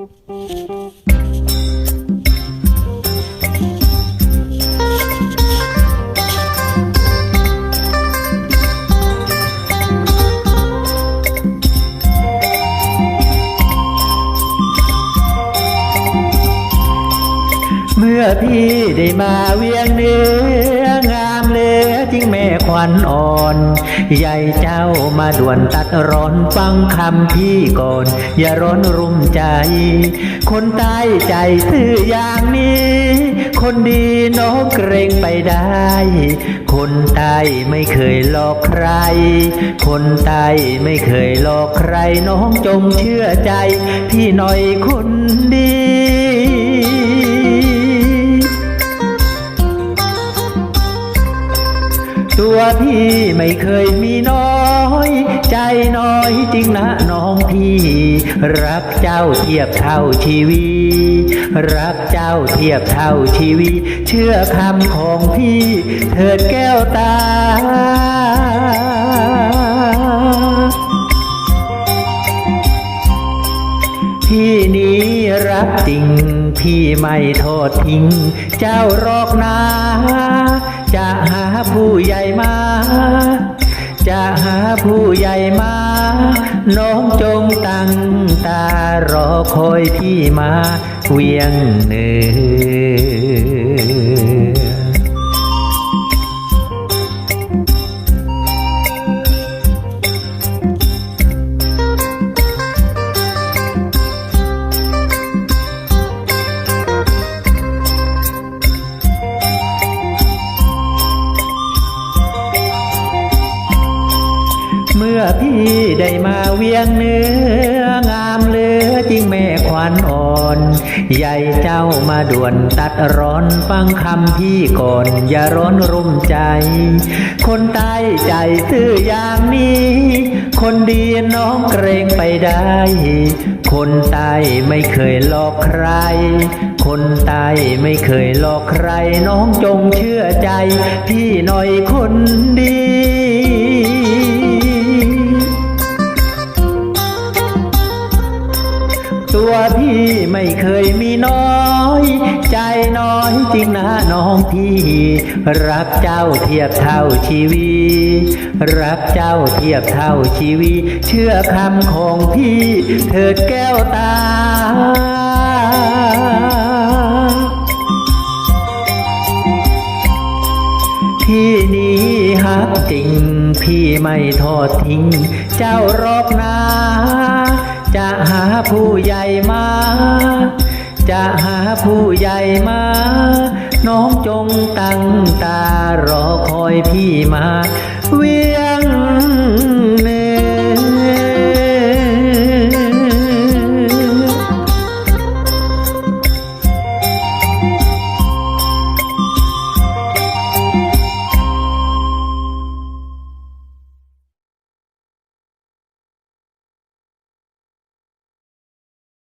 เมื่อพี่ได้มาเวียงเนือง จริงแม่ควันอ่อนใหญ่เจ้ามาด่วนตัดร้อนฟังคำพี่ก่อน อย่าร้อนรุมใจ คนใต้ใจซื่ออย่างนี้ คนดีน้องเกรงไปได้ คนใต้ไม่เคยหลอกใคร คนใต้ไม่เคยหลอกใครน้องจงเชื่อใจ พี่หน่อยคน ตัวพี่ไม่เคยมีน้อย ใจน้อยจริงนะน้องพี่ รักเจ้าเทียบเท่าชีวีรักเจ้าเทียบเท่าชีวีเชื่อคำของพี่ เถิดแก้วตา พี่นี้รักจริง พี่ไม่โทษทิ้ง เจ้ารอกนา จะหาผู้ใหญ่มา จะหาผู้ใหญ่มา น้องจงตั้งตารอคอยพี่มา เวียงเหนือ อพี่ได้มาเวียงเนื้องามเลือจริงแม่ควันอ่อน ใหญ่เจ้ามาด่วนตัดร้อนฟังคำพี่ก่อน อย่าร้อนรุ่มใจ คนใต้ใจซื่ออย่างนี้ คนดีน้องเกรงไปได้ คนใต้ไม่เคยหลอกใคร คนใต้ไม่เคยหลอกใคร น้องจงเชื่อใจ พี่หน่อยคนดี ยมีน้อย ใจน้อยจริงนะน้องพี่ รักเจ้าเทียบเท่าชีวิตรักเจ้าเทียบเท่าชีวิตเชื่อคำของพี่ เถิดแก้วตาพี่นี้ฮักจริง พี่ไม่ทอดทิ้ง เจ้ารอกนะหา ผู้ใหญ่มา จะหาผู้ใหญ่มา น้องจงตั้งตารอคอยพี่มา เวียงเนื